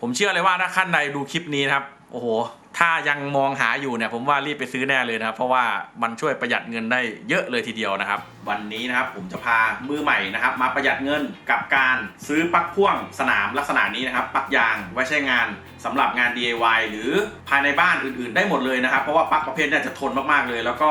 ผมเชื่อเลยว่าถ้าขั้นใดดูคลิปนี้นะครับ โอ้โห ถ้ายังมองหาอยู่เนี่ยผมว่ารีบไปซื้อแน่เลยนะครับ เพราะว่ามันช่วยประหยัดเงินได้เยอะเลยทีเดียวนะครับ วันนี้นะครับผมจะพามือใหม่นะครับ มาประหยัดเงินกับการซื้อปลั๊กพ่วงสนามลักษณะนี้นะครับปลั๊กยางไว้ใช้งานสำหรับงาน DIY หรือภายในบ้านอื่นๆ ได้หมดเลยนะครับ เพราะว่าปลั๊กประเภทเนี้จะทนมากๆเลย แล้วก็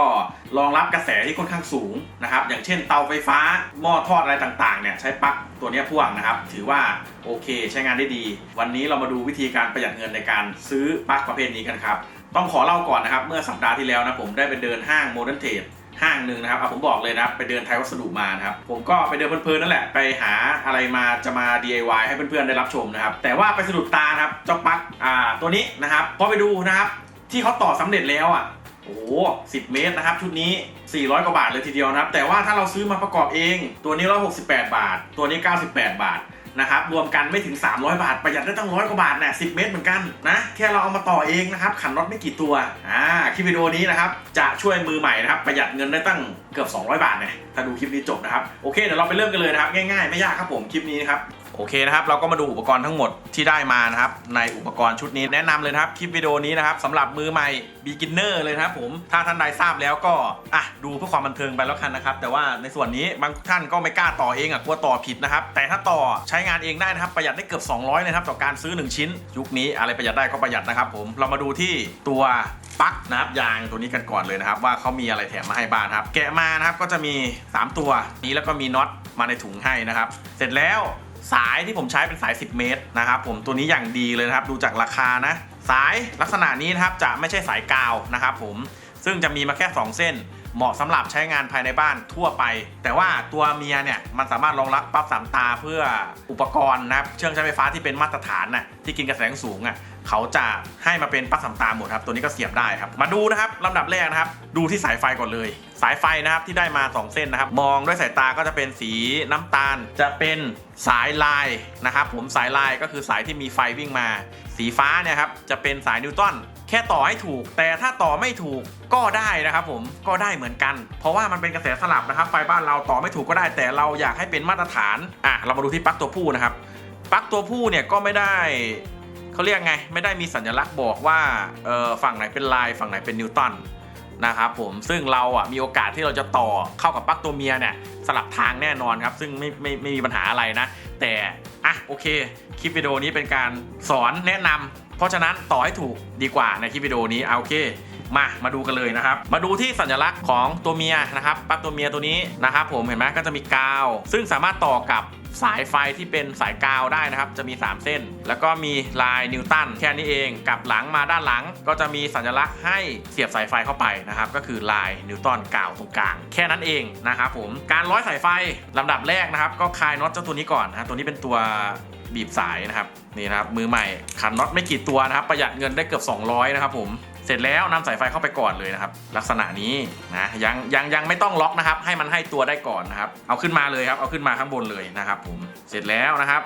รองรับกระแสที่ค่อนข้างสูงนะครับ อย่างเช่นเตาไฟฟ้าหม้อทอดอะไรต่างๆเนี่ยใช้ปลั๊กตัวนี้พ่วงนะครับ ถือว่าโอเค ใช้งานได้ดี วันนี้เรามาดูวิธีการประหยัดเงินในการซื้อปลั๊กประเภทนี้กันครับ ต้องขอเล่าก่อนนะครับ เมื่อสัปดาห์ที่แล้วนะผมได้ไปเดินห้างโมเดิร์นเทรดห้างหนึ่งนะครับเอาผมบอกเลยนะไปเดินไทยวัสดุมานะครับผมก็ไปเดินเพลินๆนั่นแหละไปหาอะไรมาจะมา DIY ให้เพื่อนๆได้รับชมนะครับ แต่ว่าไปสะดุดตานะครับเจ้าปลั๊กอ่าตัวนี้นะครับพอไปดูนะครับที่เขาต่อสำเร็จแล้วอะโอ้โห10เมตรนะครับ ชุดนี้ 400 กว่าบาทเลยทีเดียวนะครับ แต่ว่าถ้าเราซื้อมาประกอบเอง ตัวนี้ 168 บาท ตัวนี้ 98 บาท นะครับรวมกันไม่ถึง 300 บาท ประหยัดได้ตั้งร้อยกว่าบาทเนี่ยสิเมตรเหมือนกันนะแค่เราเอามาต่อเองนะครับขันน็อตไม่กี่ตัวอ่าคลิปวิดีโอนี้นะครับจะช่วยมือใหม่นะครับประหยัดเงินได้ตั้งเกือบ 200 บาทเนี่ยถ้าดูคลิปนี้จบนะครับโอเคเดี๋ยวเราไปเริ่มกันเลยนะครับง่ายๆไม่ยากครับผมคลิปนี้นะครับ โอเคนะครับ เราก็มาดูอุปกรณ์ทั้งหมดที่ได้มานะครับ ในอุปกรณ์ชุดนี้แนะนำเลยครับคลิปวิดีโอนี้นะครับสำหรับมือใหม่ beginner เลยนะครับผมถ้าท่านใดทราบแล้วก็อะดูเพื่อความบันเทิงไปแล้วกันนะครับแต่ว่าในส่วนนี้บางท่านก็ไม่กล้าต่อเองอะกลัวต่อผิดนะครับแต่ถ้าต่อใช้งานเองได้นะครับประหยัดได้เกือบ 200เลยครับต่อการซื้อ 1 ชิ้น ยุคนี้อะไรประหยัดได้ก็ประหยัดนะครับผมเรามาดูที่ตัวปลั๊กนะครับยางตัวนี้กันก่อนเลยนะครับ ว่าเขามีอะไรแถมมาให้บ้างครับ แกะมานะครับก็จะมี 3 ตัวนี้แล้วก็มีน็อตมาในถุงให้นะครับ เสร็จแล้ว สายที่ผมใช้เป็นสาย 10 เมตรนะครับผมตัวนี้อย่างดีเลยนะครับดูจากราคานะ สายลักษณะนี้นะครับจะไม่ใช่สายกาวนะครับผมซึ่งจะมีมาแค่ 2 เส้น เหมาะสำหรับใช้งานภายในบ้านทั่วไป แต่ว่าตัวเมียเนี่ยมันสามารถรองรับปั๊บสามตาเพื่ออุปกรณ์นะครับเครื่องใช้ไฟฟ้าที่เป็นมาตรฐานน่ะ ที่กินกระแสสูงอะเขาจะให้มาเป็นปลั๊บสามตาหมดครับ ตัวนี้ก็เสียบได้ครับ มาดูนะครับลำดับแรกนะครับ ดูที่สายไฟก่อนเลย สายไฟนะครับที่ได้มา 2 เส้นนะครับ มองด้วยสายตาก็จะเป็นสีน้ำตาล จะเป็นสายลายนะครับผมสายลายก็คือสายที่มีไฟวิ่งมา สีฟ้าเนี่ยครับจะเป็นสายนิวตันแค่ต่อให้ถูก แต่ถ้าต่อไม่ถูกก็ได้นะครับผมก็ได้เหมือนกัน เพราะว่ามันเป็นกระแสสลับนะครับ ไฟบ้านเราต่อไม่ถูกก็ได้ แต่เราอยากให้เป็นมาตรฐานอะเรามาดูที่ปลั๊กตัวผู้นะครับ ปลั๊กตัวผู้เนี่ยก็ไม่ได้เขาเรียกไง ไม่ได้มีสัญลักษณ์บอกว่าเออฝั่งไหนเป็นลายฝั่งไหนเป็นนิวตันนะครับผมซึ่งเราอะมีโอกาสที่เราจะต่อเข้ากับปลั๊กตัวเมียเนี่ยสลับทางแน่นอนครับ ซึ่งไม่ไม่ไม่มีปัญหาอะไรนะ แต่อะโอเค คลิปวิดีโอนี้เป็นการสอนแนะนำเพราะฉะนั้นต่อให้ถูกดีกว่าในคลิปวิดีโอนี้เอาโอเคมามาดูกันเลยนะครับ มาดูที่สัญลักษณ์ของตัวเมียนะครับปลั๊กตัวเมียตัวนี้นะครับผมเห็นไหมก็จะมีกาว ซึ่งสามารถต่อกับ สายไฟที่เป็นสายกาวได้นะครับ จะมี 3 เส้น แล้วก็มีลายนิวตันแค่นี้เองกลับหลังมาด้านหลัง ก็จะมีสัญลักษณ์ให้เสียบสายไฟเข้าไปนะครับ ก็คือลายนิวตันกาวตรงกลาง แค่นั้นเองนะครับผมการร้อยสายไฟลำดับแรกนะครับ ก็คลายน็อตเจ้าตัวนี้ก่อนนะตัวนี้เป็นตัวบีบสายนะครับนี่นะครับมือใหม่ขันน็อตไม่กี่ตัวนะครับประหยัดเงินได้เกือบ 200 นะครับผม เสร็จแล้วนำสายไฟเข้าไปก่อนเลยนะครับ ลักษณะนี้นะยังยังยังไม่ต้องล็อกนะครับ ให้มันให้ตัวได้ก่อนนะครับ เอาขึ้นมาเลยครับ เอาขึ้นมาข้างบนเลยนะครับผมเสร็จแล้วนะครับ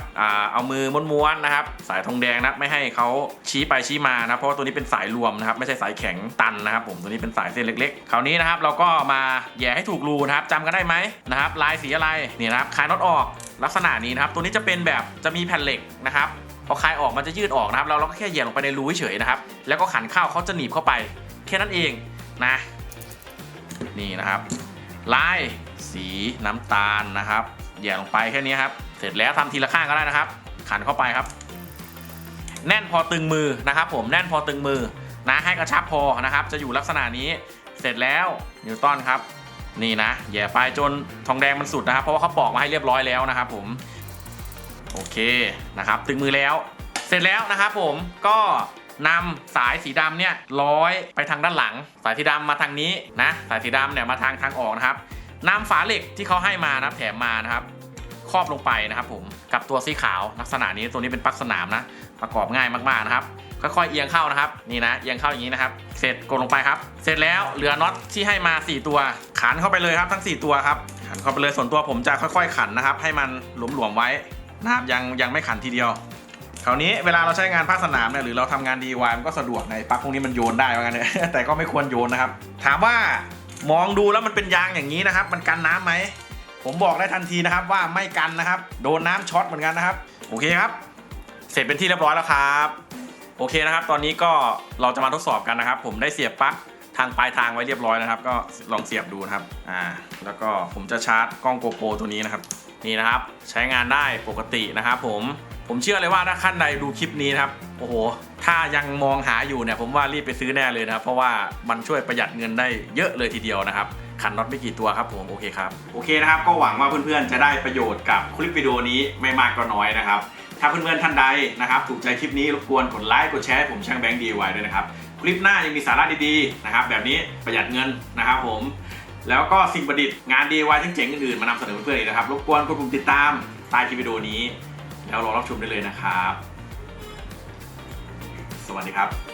เอามือม้วนๆนะครับ สายทองแดงนะไม่ให้เขาชี้ไปชี้มานะเพราะว่าตัวนี้เป็นสายรวมนะครับ ไม่ใช่สายแข็งตันนะครับ ผมตัวนี้เป็นสายเส้นเล็ก ๆ คราวนี้นะครับ เราก็มาแย่ให้ถูกรูนะครับจำกันได้ไหมนะครับ ลายสีอะไรนี่นะครับคลายน็อตออก ลักษณะนี้นะครับ ตัวนี้จะเป็นแบบจะมีแผ่นเหล็กนะครับพอคลายออกมันจะยืดออกนะครับ เราเราก็แค่เหยียบลงไปในรูเฉยๆนะครับ แล้วก็ขันเข้าเขาจะหนีบเข้าไป แค่นั้นเองนะ นี่นะครับ ลายสีน้ำตาลนะครับเหยียบลงไปแค่นี้ครับ เสร็จแล้วทำทีละข้างก็ได้นะครับ ขันเข้าไปครับ แน่นพอตึงมือนะครับ ผมแน่นพอตึงมือนะให้กระชับพอนะครับ จะอยู่ลักษณะนี้ เสร็จแล้วนิวตันครับ นี่นะแย่ไปจนทองแดงมันสุดนะครับ เพราะว่าเขาปอกมาให้เรียบร้อยแล้วนะครับผมโอเคนะครับตึงมือแล้ว เสร็จแล้วนะครับผมก็นำสายสีดำเนี่ยร้อยไปทางด้านหลัง สายสีดำมาทางนี้นะสายสีดำเนี่ยมาทางทางออกนะครับนำฝาเหล็กที่เขาให้มานะแถมมานะครับ ครอบลงไปนะครับผมกับตัวสีขาวลักษณะนี้ตัวนี้เป็นปลั๊กสนามนะ ประกอบง่ายมากๆนะครับค่อยๆเอียงเข้านะครับนี่นะเอียงเข้าอย่างนี้นะครับ เสร็จกดลงไปครับ เสร็จแล้วเหลือน็อตที่ให้มา 4 ตัว ขันเข้าไปเลยครับทั้ง 4 ตัวครับขันเข้าไปเลยส่วนตัวผมจะค่อย ๆ ขันนะครับ ให้มันหลวมๆไว้นะครับยังยังไม่ขันทีเดียวคราวนี้เวลาเราใช้งานภาคสนามเนี่ยหรือเราทำงาน DIY มันก็สะดวกในปลั๊กพวกนี้มันโยนได้ว่างั้นเนี่ยแต่ก็ไม่ควรโยนนะครับ ถามว่ามองดูแล้วมันเป็นยางอย่างนี้นะครับ มันกันน้ำไหม ผมบอกได้ทันทีนะครับว่าไม่กันนะครับ โดนน้ำช็อตเหมือนกันนะครับ โอเคครับ เสร็จเป็นที่เรียบร้อยแล้วครับโอเคนะครับ ตอนนี้ก็เราจะมาทดสอบกันนะครับ ผมได้เสียบปลั๊กทางปลายทางไว้เรียบร้อยนะครับ ก็ลองเสียบดูนะครับอ่าแล้วก็ผมจะชาร์จกล้องโกโปรตัวนี้นะครับ นี่นะครับใช้งานได้ปกตินะครับ ผมผมเชื่อเลยว่าถ้าขั้นใดดูคลิปนี้นะครับโอ้โหถ้ายังมองหาอยู่เนี่ยผมว่ารีบไปซื้อแน่เลยนะครับ เพราะว่ามันช่วยประหยัดเงินได้เยอะเลยทีเดียวนะครับ ขันน็อตไม่กี่ตัวครับผมโอเคครับ โอเคนะครับ ก็หวังว่าเพื่อนๆจะได้ประโยชน์กับคลิปวิดีโอนี้ไม่มากก็น้อยนะครับ ถ้าเพื่อนๆท่านใดนะครับถูกใจคลิปนี้รบกวนกดไลค์กดแชร์ให้ผมช่างแบงค์ดีไว้ด้วยนะครับคลิปหน้ายังมีสาระดีๆนะครับแบบนี้ประหยัดเงินนะครับผมแล้วก็สิ่งประดิษฐ์งาน DIY เจ๋งๆอื่นๆมานำเสนอเพื่อนๆอีกนะครับรบกวนกดปุ่มติดตามใต้คลิปวิดีโอนี้ แล้วรอรับชมได้เลยนะครับ สวัสดีครับ